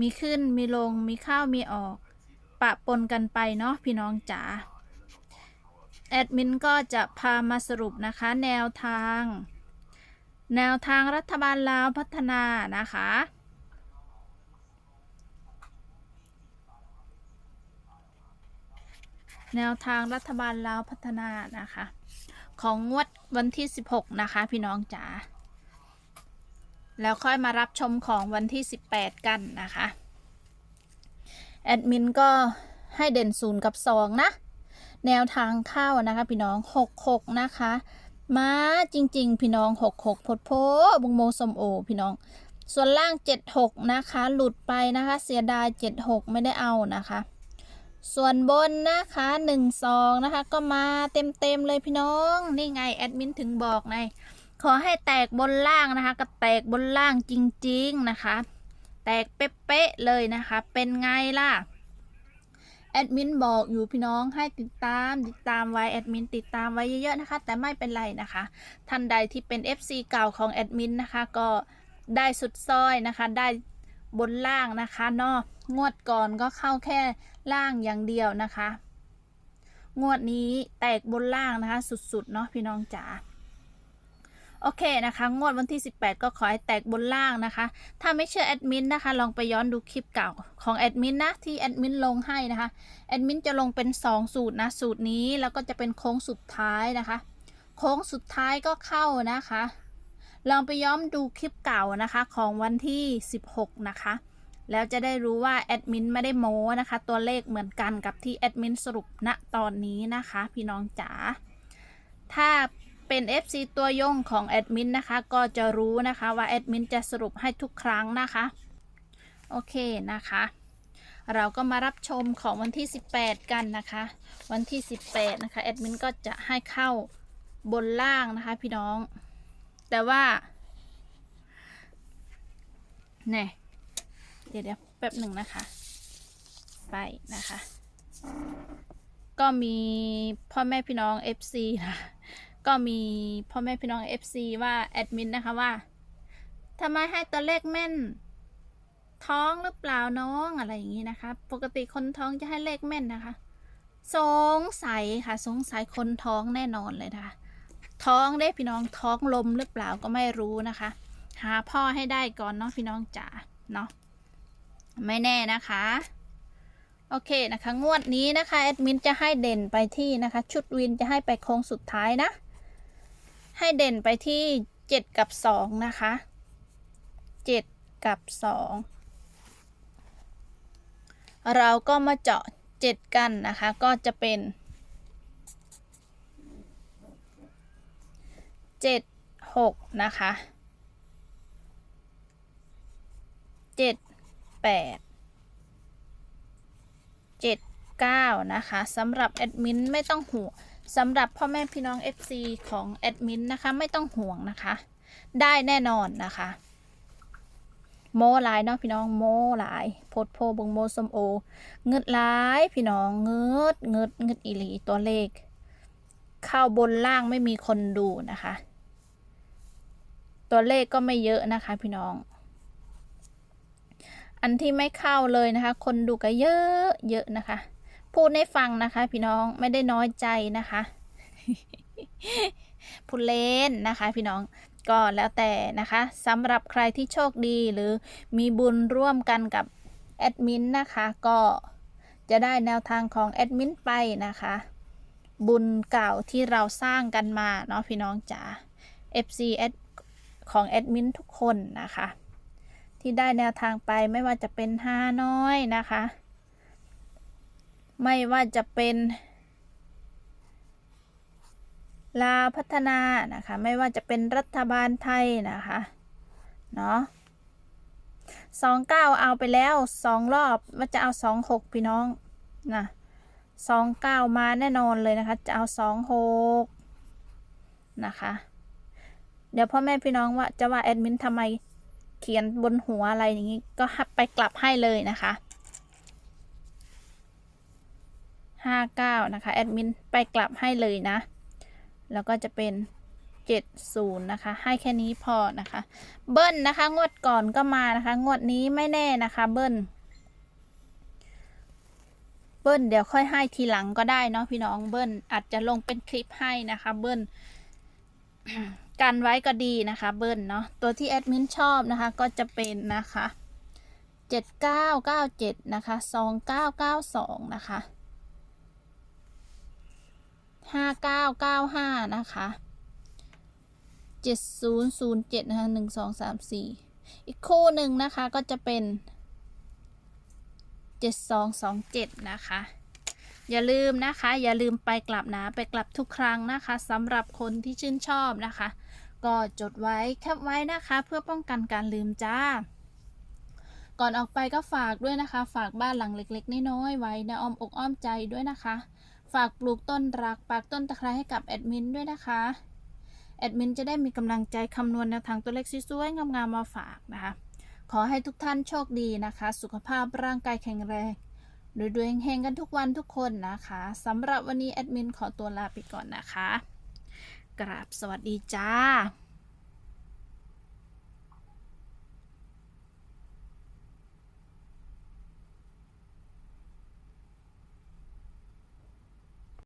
มีขึ้นมีลงมีเข้ามีออก ปะปนกันไปเนาะพี่น้องจ๋าแอดมินก็จะพามาสรุปนะคะแนวทาง แนวทางรัฐบาลลาวพัฒนานะคะ แนวทางรัฐบาลลาวพัฒนานะคะ ของงวดวันที่ 16 นะคะ พี่น้องจ๋า แล้วค่อยมารับชมของวันที่ 18 กันนะคะ แอดมินก็ให้เด่นศูนย์กับ 2 นะ แนวทางเข้านะคะพี่น้อง 66 นะคะ มาจริง ๆ พี่น้อง 66พดโพบุงโมสมโอ พี่น้อง ส่วนล่าง 76 นะคะ หลุดไปนะคะ เสียดาย 76 ไม่ได้เอานะคะ ส่วนบนนะคะ1 2นะคะ ก็มาเต็ม ๆ เลยพี่น้อง นี่ไง แอดมินถึงบอกไง ขอให้แตกบนล่างนะคะ ก็แตกบนล่างจริง ๆ นะคะ แตกเป๊ะๆเลยนะคะ เป็นไงล่ะ แอดมินบอกอยู่พี่น้องให้ติดตามติดตามไว้แอดมินติดตามไว้เยอะๆนะคะ แต่ไม่เป็นไรนะคะ ท่านใดที่เป็น FC เก่าของแอดมินนะคะ ก็ได้สุดซอยนะคะ ได้บนล่างนะคะเนาะงวดก่อนก็เข้าแค่ล่างอย่างเดียวนะคะ งวดนี้แตกบนล่างนะคะ สุดๆเนาะพี่น้องจ๋า โอเคนะคะงวดวันที่ 18 ก็ขอให้แตกบนล่างนะคะ ถ้าไม่เชื่อแอดมินนะคะ ลองไปย้อนดูคลิปเก่าของแอดมินนะที่แอดมินลงให้นะคะแอดมินจะลงเป็น 2 สูตรนะ สูตรนี้แล้วก็จะเป็นโค้งสุดท้ายนะคะ โค้งสุดท้ายก็เข้านะคะ ลองไปย้อนดูคลิปเก่านะคะของวันที่ 16 นะคะ แล้วจะได้รู้ว่าแอดมินไม่ได้โม้นะคะ ตัวเลขเหมือนกันกับที่แอดมินสรุปณตอนนี้นะคะ พี่น้องจ๋าถ้า เป็น FC ตัวยงของแอดมินนะคะ ก็จะรู้นะคะว่าแอดมินจะสรุปให้ทุกครั้งนะคะ โอเคนะคะ เราก็มารับชมของวันที่ 18 กันนะคะ วันที่ 18 นะคะแอดมินก็จะให้เข้าบนล่างนะคะพี่น้อง แต่ว่าเนี่ยเดี๋ยวเดี๋ยวแป๊บหนึ่งนะคะ ไปนะคะ ก็มีพ่อแม่พี่น้อง FC นะ ก็มีพ่อแม่พี่น้อง FC ว่าแอดมินนะคะว่าทำไมให้ตัวเลขแม่น ท้องหรือเปล่าน้องอะไรอย่างนี้นะคะ ปกติคนท้องจะให้เลขแม่นนะคะ สงสัยค่ะ สงสัยคนท้องแน่นอนเลยนะคะ ท้องได้พี่น้องท้องลมหรือเปล่าก็ไม่รู้นะคะ หาพ่อให้ได้ก่อนเนาะพี่น้องจ๋าเนาะไม่แน่นะคะ โอเคนะคะ งวดนี้นะคะแอดมินจะให้เด่นไปที่นะคะ ชุดวินจะให้ไปโค้งสุดท้ายนะ ให้เด่นไปที่เจ็ดกับสองนะคะเจ็ดกับสองเราก็มาเจาะเจ็ดกันนะคะ ก็จะเป็นเจ็ดหกนะคะเจ็ดแปด79 นะคะสำหรับแอดมินไม่ต้องห่วง สำหรับพ่อแม่พี่น้อง FC ของแอดมินนะคะ ไม่ต้องห่วงนะคะ ได้แน่นอนนะคะ โมหลายเนาะพี่น้องโมหลายโพดโพบงโมสมโอ เงึดหลายพี่น้องเงืดเงืดเงืดอีหลีตัวเลข เข้าบนล่างไม่มีคนดูนะคะ ตัวเลขก็ไม่เยอะนะคะพี่น้อง อันที่ไม่เข้าเลยนะคะ คนดูก็เยอะเยอะนะคะ พูดให้ฟังนะคะ พี่น้องไม่ได้น้อยใจนะคะพูดเล่นนะคะ พี่น้องก็แล้วแต่นะคะสำหรับใครที่โชคดีหรือมีบุญร่วมกันกับแอดมินนะคะก็จะได้แนวทางของแอดมินไปนะคะ บุญเก่าที่เราสร้างกันมาเนาะพี่น้องจ๋า FC แอดของแอดมินทุกคนนะคะ ที่ได้แนวทางไปไม่ว่าจะเป็นฮาน้อยนะคะ ไม่ว่าจะเป็นลาวพัฒนานะคะ ไม่ว่าจะเป็นรัฐบาลไทยนะคะเนาะสองเก้าเอาไปแล้วสองรอบว่าจะเอาสองหกพี่น้องนะสองเก้ามาแน่นอนเลยนะคะ จะเอาสองหกนะคะ เดี๋ยวพ่อแม่พี่น้องว่าจะว่าแอดมินทำไมเขียนบนหัวอะไรอย่างนี้ก็ไปกลับให้เลยนะคะ ห้าเก้านะคะ แอดมินไปกลับให้เลยนะ แล้วก็จะเป็นเจ็ดศูนย์นะคะ ให้แค่นี้พอนะคะ เบิ้ลนะคะ งวดก่อนก็มานะคะ งวดนี้ไม่แน่นะคะ เบิ้ล เบิ้ลเดี๋ยวค่อยให้ทีหลังก็ได้เนาะพี่น้อง เบิ้ลอาจจะลงเป็นคลิปให้นะคะ เบิ้ลกันไว้ก็ดีนะคะ เบิ้ลเนาะ ตัวที่แอดมินชอบนะคะ ก็จะเป็นนะคะเจ็ดเก้าเก้าเจ็ดนะคะสองเก้าเก้าสองนะคะ ห้าเก้าเก้าห้านะคะเจ็ดศูนย์ศูนย์เจ็ดนะคะหนึ่งสองสามสี่อีกคู่หนึ่งนะคะก็จะเป็นเจ็ดสองสองเจ็ดนะคะอย่าลืมนะคะ อย่าลืมไปกลับนะไปกลับทุกครั้งนะคะสำหรับคนที่ชื่นชอบนะคะ ก็จดไว้แคปไว้นะคะ เพื่อป้องกันการลืมจ้า ก่อนออกไปก็ฝากด้วยนะคะ ฝากบ้านหลังเล็ก ๆน้อยๆไว้ในอ้อมอกอ้อมใจด้วยนะคะ ฝากปลูกต้นรักปากต้นตะไคร้ให้กับแอดมินด้วยนะคะ แอดมินจะได้มีกำลังใจคำนวณแนวทางตัวเลขสวยๆงามๆมาฝากนะคะ ขอให้ทุกท่านโชคดีนะคะ สุขภาพร่างกายแข็งแรงรวยๆเฮงๆกันทุกวันทุกคนนะคะสำหรับวันนี้แอดมินขอตัวลาไปก่อนนะคะ กราบสวัสดีจ้า